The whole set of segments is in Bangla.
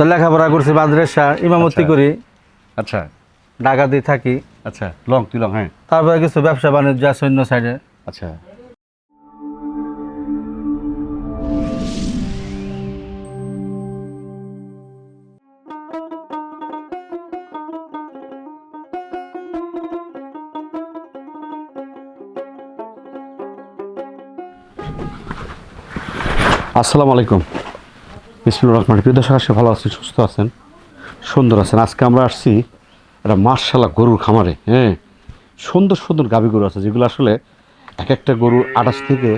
তো লেখাপড়া করছি মাদ্রাসা ইমামতি আচ্ছা। করি। আচ্ছা। ঢাকাতে থাকি। আচ্ছা লং তুই লং হ্যাঁ। তারপরে কিছু ব্যবসা বাণিজ্য আছে অন্য সাইডে আচ্ছা। আসসালামু আলাইকুম। বিসমুর রহমান, প্রিয় দর্শক আসে ভালো আছেন, সুস্থ আছেন? সুন্দর আছেন। আজকে আমরা আসছি একটা মার্শালা গরুর খামারে হ্যাঁ? সুন্দর সুন্দর গাভী গরু আছে, যেগুলো আসলে এক একটা গরু আঠাশ থেকে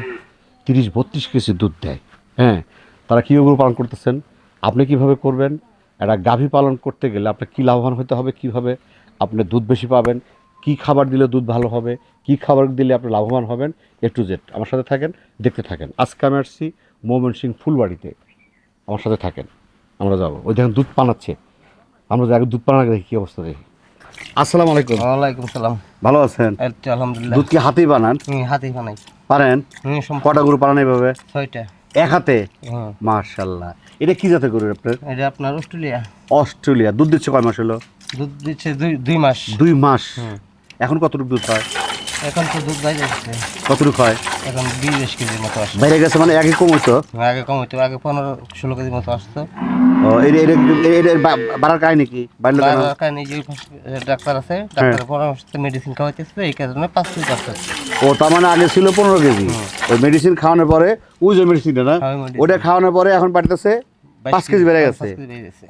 তিরিশ, বত্রিশ কেজি দুধ দেয় হ্যাঁ? তারা কী গরু পালন করতেছেন? আপনি কীভাবে করবেন? একটা গাভী পালন করতে গেলে আপনার কী লাভবান হতে হবে? কীভাবে আপনি দুধ বেশি পাবেন? কি খাবার দিলে দুধ ভালো হবে? কি খাবার দিলে আপনি লাভবান হবেন? A to Z. আমার সাথে থাকেন, দেখতে থাকেন। আজকে আমি আসছি মোমেন সিং ফুলবাড়িতে। আমার সাথে থাকেন। আমরা যাব। ওই দেখেন দুধ পানাচ্ছে। আমরা যাকে দুধ পানাকে দেখি কী অবস্থা দেখি। আসসালামু আলাইকুম। ওয়ালাইকুম সালাম। ভালো আছেন? আলহামদুলিল্লাহ। দুধ কি হাতেই বানান? হুম হাতে বানাই। পারেন? কটা গরু পালান এইভাবে ছয়টা। এক হাতে? মার্শাল্লাহ এটা কি জাতের গরু আপনার? এটা আপনার অস্ট্রেলিয়া। অস্ট্রেলিয়া। দুধ দিচ্ছে কয় মাস হলো? দুধ দিচ্ছে দুই দুই মাস। দুই মাস। এখন কতটুকু দুধ হয় এখন তো দুধ বাইরে যাচ্ছে কতটুকু হয় এখন বিশ কেজির মতো আসছে। বাইরে গেছে মানে একই কম হইতো? আগে কম আগে পনেরো ষোলো কেজির মতো আসতো। ও বাড়ার কাহিনী কি? বাড়লো কেন? যে ডাক্তার আছে ডাক্তারের পরামর্শ মেডিসিন খাওয়াইতেছে এই কারণে পাঁচ কেজি ও তার মানে আগে ছিল পনেরো কেজি। ওই মেডিসিন খাওয়ানোর পরে ওই যে মেডিসিনটা না? হ্যাঁ। ওটা খাওয়ানোর পরে এখন বাড়তেছে পাঁচ কেজি বেড়ে গেছে।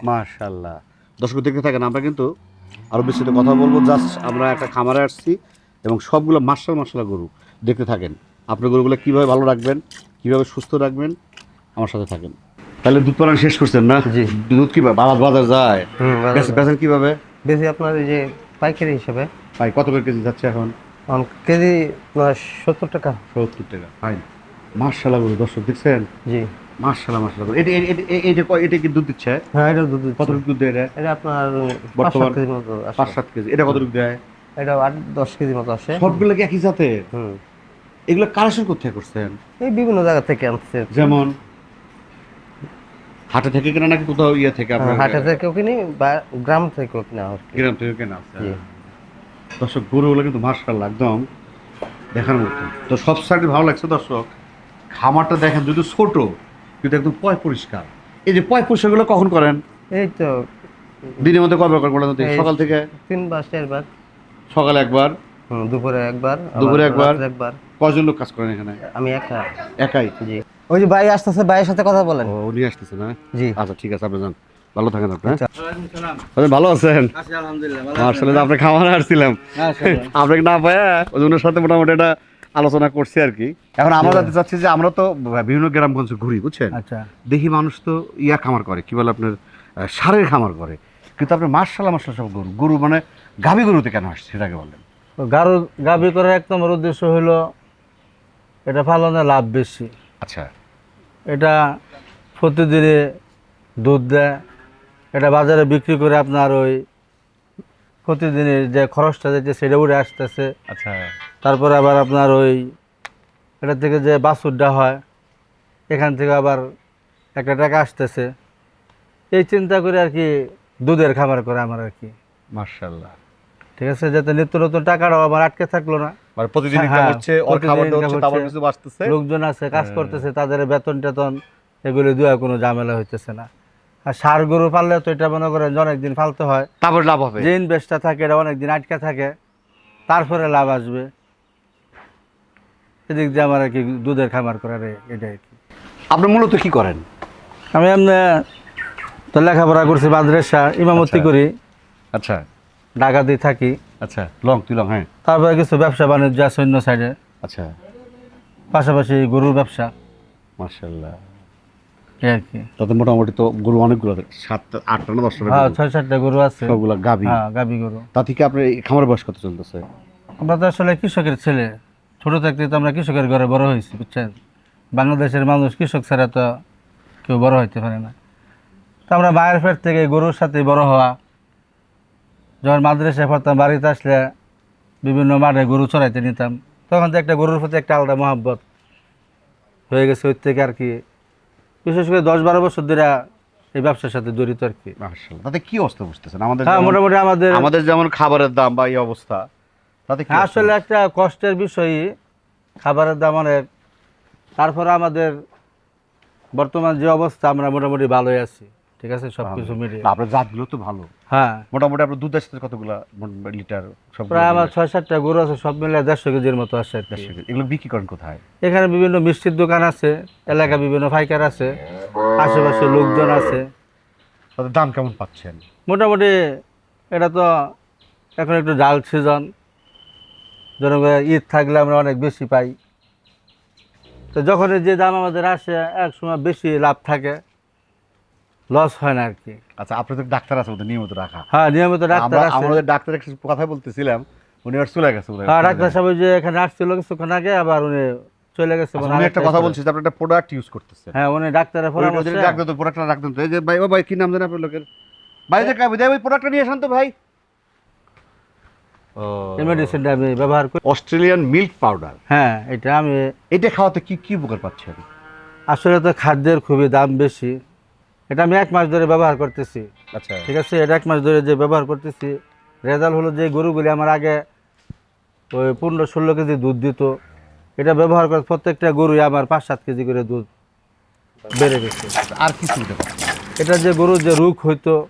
মার্শাল্লাহ দর্শক দেখতে থাকেন আমরা কিন্তু আরও বিস্তৃত কথা বলব। জাস্ট আমরা একটা খামারে আসছি। এবং সবগুলো মার্শাল মার্শাল গরু দেখতে থাকেন। আপনি গরুগুলো কীভাবে ভালো রাখবেন কীভাবে সুস্থ রাখবেন আমার সাথে থাকেন। তাহলে দুধ পালন শেষ করছেন না? জি। দুধ কি বাজার বাজার যায়? বেচেন- কীভাবে? বেশি আপনার এই যে পাইকারি হিসেবে। ভাই কত করে কেজি যাচ্ছে এখন? কেজি আপনার সত্তর টাকা। সত্তর টাকা ফাইন। মার্শাল্লাহ গরু দর্শক দেখছেন? জি। মার্শাল্লাহ গরু। এটা এটা- এটা- ক- দুধ দিচ্ছে? হ্যাঁ এটা দুধ কত দুধ দেয় এটা? এটা আপনার বর্তমান। পাঁচ সাত কেজি। এটা কত দুধ দেয়? এটা আট দশ কেজির মতো আসে। সবগুলো কি একই জাতের? হুম। এগুলো কালেকশন কোথায় করছেন? এই বিভিন্ন জায়গা থেকে আনছে। যেমন? হাটে থেকে কেনা নাকি কোথাও ইয়ে থেকে আপনার হাটে থেকেও কিনি বা গ্রাম থেকেও কিনা গ্রাম থেকে কেনা আছে দর্শক গরুগুলো কিন্তু মার্শাল্লাহ একদম দেখার মতো। তো সব সাইডে ভালো লাগছে দর্শক। খামারটা দেখেন যদি ছোট কিন্তু একদম পয় পরিষ্কার। এই যে পয় পরিষ্কারগুলো কখন করেন? এই তো দিনের মধ্যে কবে করেন সকাল থেকে? তিনবার চারবার সকালে একবার হুম, দুপুরে একবার দুপুরে একবার? একবার। কজন লোক কাজ করেন এখানে? আমি একা। একাই? জি। ওই যে ভাই আসতেছে ভাইয়ের সাথে কথা বলেন। ও উনি আসতেছে না? জি। আচ্ছা ঠিক আছে আপনি যান। ভালো থাকেন আপনি হ্যাঁ? আপনি ভালো আছেন? আলহামদুলিল্লাহ আসলে আপনি খামারে আসছিলাম আপনাকে না পায়া ওজনের সাথে মোটামুটি এটা আলোচনা করছি আর কি। এখন আমরা জানতে চাচ্ছি যে আমরা তো বিভিন্ন গ্রামগঞ্জে ঘুরি বুঝছেন? আচ্ছা। দেখি মানুষ তো ইয়া খামার করে কি বলে আপনার সারের খামার করে। কিন্তু আপনি মার্শাল মার্শাল সব গরু। গরু মানে গাভী গরুতে কেন আসছে সেটাকে বলেন। গারু গাবি করার এক নম্বর উদ্দেশ্য হলো এটা পালনে লাভ বেশি। আচ্ছা। এটা প্রতিদিনে দুধ দেয় এটা বাজারে বিক্রি করে আপনার ওই প্রতিদিনের যে খরচটা যেতে সেটা উঠে আসতেছে। আচ্ছা। তারপরে আবার আপনার ওই এটা থেকে যে বাছুরটা হয় এখান থেকে আবার একটা টাকা আসতেছে। এই চিন্তা করে আর কি দুধের খাবার করে আমার আর কি। মার্শাল্লাহ ঠিক আছে যাতে নিত্য নতুন টাকাটাও আমার আটকে থাকল না। মানে প্রতিদিন হ্যাঁ, ইনকাম হচ্ছে ওর খাবারটা হচ্ছে তারপর কিছু বাঁচতেছে। লোকজন আছে কাজ হ্যাঁ। করতেছে তাদের বেতন টেতন এগুলো দেওয়া কোনো ঝামেলা হইতেছে না। আর সার গরু পাললে তো এটা মনে করেন অনেকদিন ফালতে হয়। তারপর লাভ হবে। যে ইনভেস্টটা থাকে এটা অনেকদিন আটকে থাকে। তারপরে লাভ আসবে। এদিক দিয়ে আমার আর কি দুধের খামার করার এ- এটা আর কি। আপনি মূলত কি করেন? আমি এমনি তো লেখাপড়া করছি মাদ্রাসা ইমামতি আচ্ছা। করি। আচ্ছা। ঢাকাতেই থাকি। আচ্ছা লং তুই লং হ্যাঁ। তারপরে কিছু ব্যবসা বাণিজ্য আছে অন্য সাইডে আচ্ছা। পাশাপাশি গরুর ব্যবসা। মার্শাল্লাহ এই আর কি। তাতে মোটামুটি তো গরু অনেকগুলো সাতটা আটটা না দশটা হ্যাঁ ছয় সাতটা গরু আছে। সবগুলা গাবি হ্যাঁ গাবি গরু। তা থেকে আপনার এই বয়স কত চলতেছে? আমরা তো আসলে কৃষকের ছেলে। ছোট থাকতে তো আমরা কৃষকের ঘরে বড় হয়েছি বুঝছেন? বাংলাদেশের মানুষ কৃষক ছাড়া তো কেউ বড় হইতে পারে না। তো আমরা মায়ের পেট থেকে গরুর সাথে বড় হওয়া। যখন মাদ্রাসায় পড়তাম বাড়িতে আসলে বিভিন্ন মাঠে গরু চড়াইতে নিতাম। তখন তো একটা গরুর প্রতি একটা আলাদা মহাব্বত হয়ে গেছে ওই থেকে আর কি। বিশেষ করে দশ বারো বছর ধরে এই ব্যবসার সাথে জড়িত আর কি। তাতে কি অবস্থা বুঝতেছেন? আমাদের হ্যাঁ মোটামুটি আমাদের আমাদের যেমন খাবারের দাম বা এই অবস্থা তাতে? আসলে একটা কষ্টের বিষয়ই খাবারের দাম অনেক। তারপরে আমাদের বর্তমান যে অবস্থা আমরা মোটামুটি ভালোই আছি। ঠিক আছে? সব কিছু মিলিয়ে। আপনার জাতগুলো তো ভালো। হ্যাঁ। মোটামুটি আপনার দুধ আসতে কতগুলা লিটার সব প্রায় আমার ছয় সাতটা গরু আছে সব মিলে দেড়শো কেজির মতো আসে আর কি। এগুলো বিক্রি করেন কোথায়? এখানে বিভিন্ন মিষ্টির দোকান আছে এলাকা বিভিন্ন ফাইকার আছে আশেপাশে লোকজন আছে। তাদের দাম কেমন পাচ্ছেন? মোটামুটি এটা তো এখন একটু জাল সিজন। জনগণের ঈদ থাকলে আমরা অনেক বেশি পাই। তো যখন যে দাম আমাদের আসে এক সময় বেশি লাভ থাকে। লস হয় না আর কি আচ্ছা আপনাদের ডাক্তার আছে ওদের নিয়মিত রাখা। হ্যাঁ নিয়মিত ডাক্তার আছে। আমাদের ডাক্তার একটা কথা বলতেছিলাম উনি আর চলে গেছে হ্যাঁ ডাক্তার সাহেব যে এখানে আসছিল কিছুক্ষণ আগে আবার উনি চলে গেছে আচ্ছা, মানে উনি একটা কথা। বলছি যে আপনি একটা প্রোডাক্ট ইউজ করতেছেন। হ্যাঁ উনি ডাক্তারের পরামর্শে ডাক্তার তো প্রোডাক্টটা রাখতেন তো এই যে ভাই ও ভাই কি নাম জানেন আপনার লোকের? ভাই যে কাবি ওই প্রোডাক্টটা নিয়ে আসেন তো ভাই। মেডিসিনটা আমি ব্যবহার করি। অস্ট্রেলিয়ান মিল্ক পাউডার হ্যাঁ এটা আমি এটা খাওয়াতে কি কি উপকার পাচ্ছেন? আসলে তো খাদ্যের খুবই দাম বেশি। এটা আমি এক মাস ধরে ব্যবহার করতেছি। আচ্ছা। ঠিক আছে? এটা এক মাস ধরে যে ব্যবহার করতেছি। রেজাল্ট হলো যে গরুগুলি আমার আগে ওই পনেরো ষোলো কেজি দুধ দিত। এটা ব্যবহার করে প্রত্যেকটা গরুই আমার পাঁচ সাত কেজি করে দুধ বেড়ে গেছে। আর কি সুবিধা এটা যে গরুর যে রোগ হইতো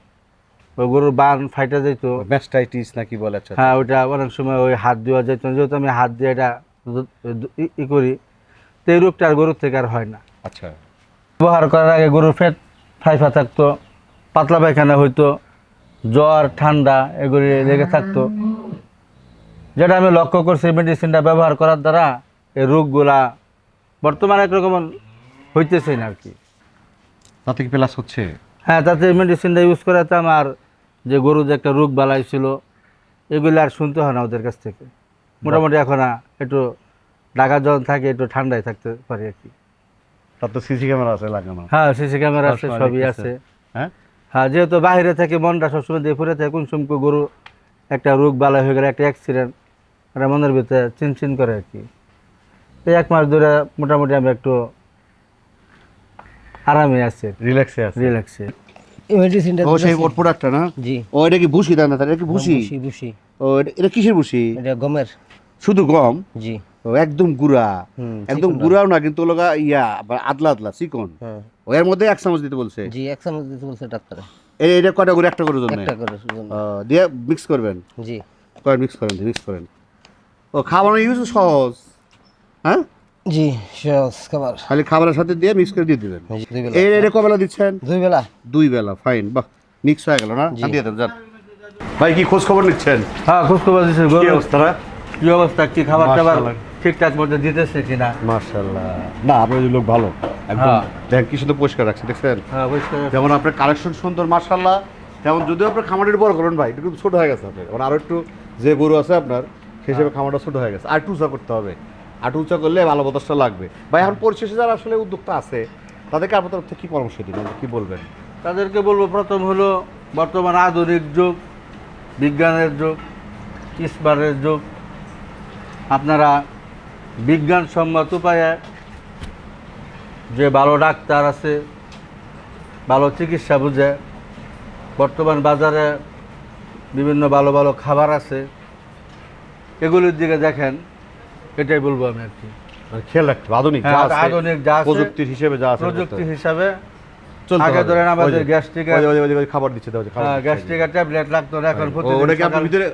ওই গরুর বান ফাইটা যেত ম্যাস্টাইটিস নাকি বলে আচ্ছা হ্যাঁ ওইটা অনেক সময় ওই হাত দেওয়া যেত। যেহেতু আমি হাত দিয়ে এটা ই- করি তো এই রোগটা আর গরুর থেকে আর হয় না। আচ্ছা। ব্যবহার করার আগে গরুর পেট ফাইফা থাকতো পাতলা পায়খানা হইতো জ্বর ঠান্ডা এগুলি লেগে থাকতো। যেটা আমি লক্ষ্য করছি মেডিসিনটা ব্যবহার করার দ্বারা এই রোগগুলা বর্তমানে একরকম হইতেছে না আর কি। তাতে কি প্লাস হচ্ছে? হ্যাঁ তাতে মেডিসিনটা ইউজ করাতে আমার যে গরু যে একটা রোগ বালাই ছিল এগুলি আর শুনতে হয় না ওদের কাছ থেকে। মোটামুটি এখন একটু ঢাকা যখন থাকে একটু ঠান্ডায় থাকতে পারি আর কি। তার তো সিসি ক্যামেরা আছে লাগানো। হ্যাঁ সিসি ক্যামেরা আছে সবই আছে। হ্যাঁ? হ্যাঁ যেহেতু বাইরে থেকে মনটা সবসময় দিয়ে ফুরে থাকে কোন সময় গরু একটা রোগ বালা হয়ে গেলে একটা অ্যাক্সিডেন্ট এটা মনের ভিতরে চিনচিন করে আর কি। এক মাস ধরে মোটামুটি আমি একটু আরামে আছি। রিল্যাক্সে আছে। রিল্যাক্সে মেডিসিনটা ও সেই ওর প্রোডাক্টটা না? জি। ও এটা কি ভুসি দেন? তার এটা কি ভুসি? ও এটা- কিসের ভুসি? এটা গমের। শুধু গম? জি। একদম গুড়া। একদম গুড়াও না কিন্তু ওলোগা ইয়া আদলা আদলা চিকন। হ্যাঁ। এর মধ্যে এক চামচ দিতে বলছে? জি এক চামচ দিতে বলছে ডাক্তার। এটা কটা করে একটা করে জন্য? একটা করে দিয়ে মিক্স করবেন? জি। কয় মিক্স করেন মিক্স করেন। ও খাবার ইউজ সহজ। হ্যাঁ? জি সহজ খাবার। খালি খাবারের সাথে দিয়ে মিক্স করে দিয়ে দিবেন। জি, দুই বেলা। এই এটা কবেলা দিচ্ছেন? দুই বেলা। দুই বেলা ফাইন বাহ মিক্স হয়ে গেল না। দিয়ে দেন যান। ভাই কি খোঁজ খবর নিচ্ছেন? হ্যাঁ খোঁজ খবর দিচ্ছে কি অবস্থা কি অবস্থা? কি খাবার টাবার? মাশাআল্লাহ। ঠিকঠাক মতো দিতেছে কিনা? মার্শাল্লাহ না আপনার লোক ভালো। একদম হ্যাঁ। দেখেন কি সুন্দর পরিষ্কার রাখছে দেখছেন? হ্যাঁ পরিষ্কার যেমন আপনার কালেকশন সুন্দর মার্শাল্লাহ তেমন যদিও আপনার খামারের বড় করেন ভাই একটু ছোট হয়ে গেছে আপনার। আরও একটু যে গরু আছে আপনার সেই হিসেবে খামারটা ছোট হয়ে গেছে। আর একটু উঁচা করতে হবে। আর একটু উঁচা করলে ভালো বাতাসটা লাগবে। ভাই এখন পরিশেষে যারা আসলে উদ্যোক্তা আছে তাদেরকে আপনার তরফ থেকে কী পরামর্শ দিবেন? কি বলবেন? তাদেরকে বলব প্রথম হলো বর্তমান আধুনিক যুগ বিজ্ঞানের যুগ ইস্পারের যুগ। আপনারা বিজ্ঞানসম্মত উপায়ে যে ভালো ডাক্তার আছে ভালো চিকিৎসা বুঝে বর্তমান বাজারে বিভিন্ন ভালো ভালো খাবার আছে এগুলির দিকে দেখেন এটাই বলব আমি আর কি। মানে খেয়াল রাখতে আধুনিক যা হ্যাঁ, আধুনিক যা প্রযুক্তির হিসেবে যা হিসাবে। আগে ধরেন আমাদের খাবার দিচ্ছে খাবার হ্যাঁ। গ্যাস্ট্রিকের ট্যাবলেট লাগতো এখন সকাল- ভিতরে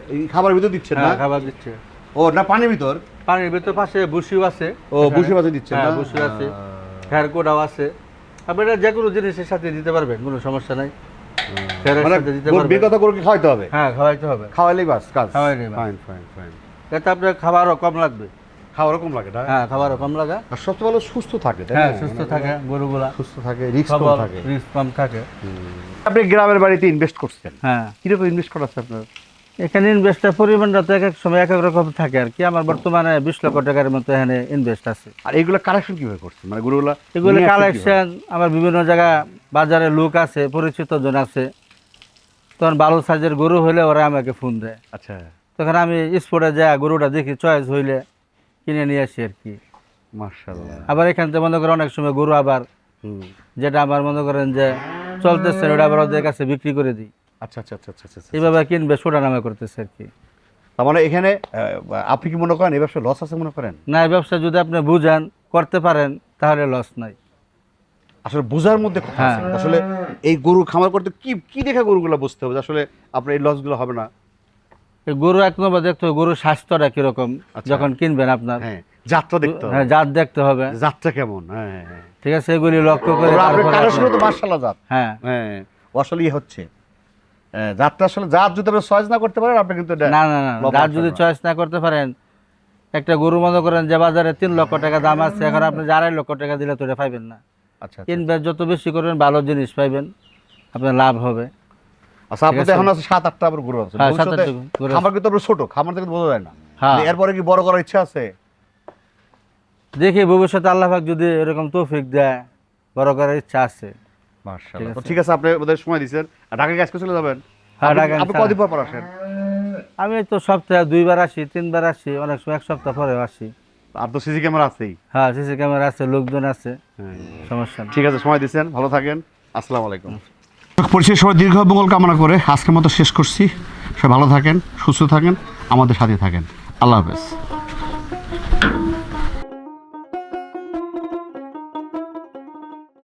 দিচ্ছেন না? হ্যাঁ খাবার দিচ্ছে। ও না পানির ভিতর? পানির ভিতর পাশে বুসিও আছে ও বুসি মাঝে দিচ্ছেন হ্যাঁ না? বুসি আছে। আছে। আপনি যে কোনো জিনিসের সাথে দিতে পারবেন কোনো সমস্যা নাই। মানে সাথে দিতে পারবেন। বিগত গরুকে খাওয়াইতে হবে? হ্যাঁ খাওয়াইতে হবে। খাওয়াইলেই বাস কাজ। খাওয়াইলেই বাস। ফাইন ফাইন ফাইন এতে আপনার খাবারও কম লাগবে। রকম লাগে না? হ্যাঁ খাবারও কম লাগে। আর সবচেয়ে ভালো সুস্থ থাকে তাই হ্যাঁ সুস্থ থাকে গরুগুলা। সুস্থ থাকে রিস্ক কম খাবার থাকে। কম থাকে। আপনি গ্রামের বাড়িতে ইনভেস্ট করছেন? হ্যাঁ। কীরকম ইনভেস্ট করা আছে আপনার? এখানে ইনভেস্টের পরিমাণটা তো এক এক সময় এক এক রকম থাকে আর কি। আমার বর্তমানে বিশ লক্ষ টাকার মতো এখানে ইনভেস্ট আছে। আর এগুলো কালেকশন কীভাবে করছে মানে গরুগুলা এগুলো কালেকশন আমার বিভিন্ন জায়গা বাজারে লোক আছে পরিচিত জন আছে। তখন ভালো সাইজের গরু হলে ওরা আমাকে ফোন দেয়। আচ্ছা। তখন আমি স্পোর্টে যা গরুটা দেখি চয়েস হইলে কিনে নিয়ে আসি আর কি। মার্শাল্লাহ আবার এখান থেকে মনে করেন অনেক সময় গরু আবার যেটা আমার মনে করেন যে চলতেছে ওটা আবার ওদের কাছে বিক্রি করে দিই। আচ্ছা আচ্ছা আচ্ছা আচ্ছা আচ্ছা এইভাবে কিনবে সোটা নামে করতেছে আর কি। তার মানে এখানে আপনি কি মনে করেন এই ব্যবসায় লস আছে মনে করেন? না এই ব্যবসা যদি আপনি বুঝান করতে পারেন তাহলে লস নাই। আসলে বোঝার মধ্যে হ্যাঁ। আসলে এই গরু খামার করতে কি কি দেখে গরুগুলো বুঝতে হবে? আসলে আপনার এই লসগুলো হবে না। গরু এক নম্বর দেখতে হবে গরুর স্বাস্থ্যটা কীরকম আচ্ছা। যখন কিনবেন আপনার। হ্যাঁ যাত্রা দেখতে হবে। হ্যাঁ জাত দেখতে হবে। যাত্রা কেমন? হ্যাঁ হ্যাঁ, হ্যাঁ। ঠিক আছে এগুলি লক্ষ্য করে কালেকশন তো মার্শাল্লাহ জাত। হ্যাঁ। হ্যাঁ ও আসলে ইয়ে হচ্ছে। হ্যাঁ, জাতটা আসলে জাত যদি আপনি চয়েস না করতে পারেন আপনি কিন্তু না না না জাত যদি চয়েস না। করতে পারেন একটা গরু মনে করেন যে বাজারে তিন লক্ষ টাকা দাম আছে এখন আপনি আড়াই লক্ষ টাকা দিলে তো এটা পাইবেন না। আচ্ছা আচ্ছা। ইনভেস্ট যত বেশি করবেন ভালো জিনিস পাইবেন আপনার লাভ হবে। আচ্ছা আপনার এখন আছে সাত আটটা আবার গরু আছে। হ্যাঁ, গরু আছে। খামার কিন্তু আপনার ছোট খামার থেকে বোঝা যায় না। হ্যাঁ। এরপরে কি বড় করার ইচ্ছা আছে? দেখি ভবিষ্যতে আল্লাহ পাক যদি এরকম তৌফিক দেয় বড় করার ইচ্ছা আছে। মার্শাল্লাহ ঠিক তো ঠিক আছে আপনি ওদের সময় ঢাকা গ্যাস চলে যাবেন? হ্যাঁ, আপনি- ঢাকা আপনি কদিন পর পর আসেন? আমি তো সপ্তাহে দুইবার আসি তিনবার আসি অনেক সময় এক সপ্তাহ পরেও আসি। আর তো সিসি ক্যামেরা আছেই। হ্যাঁ সিসি ক্যামেরা আছে লোকজন আছে। হ্যাঁ। সমস্যা ঠিক আছে সময় দিচ্ছেন ভালো থাকেন। আসসালামু আলাইকুম। পরিশেষ সবাই দীর্ঘ মঙ্গল কামনা করে আজকের মতো শেষ করছি। সবাই ভালো থাকেন সুস্থ থাকেন আমাদের সাথে থাকেন। আল্লাহ হাফেজ।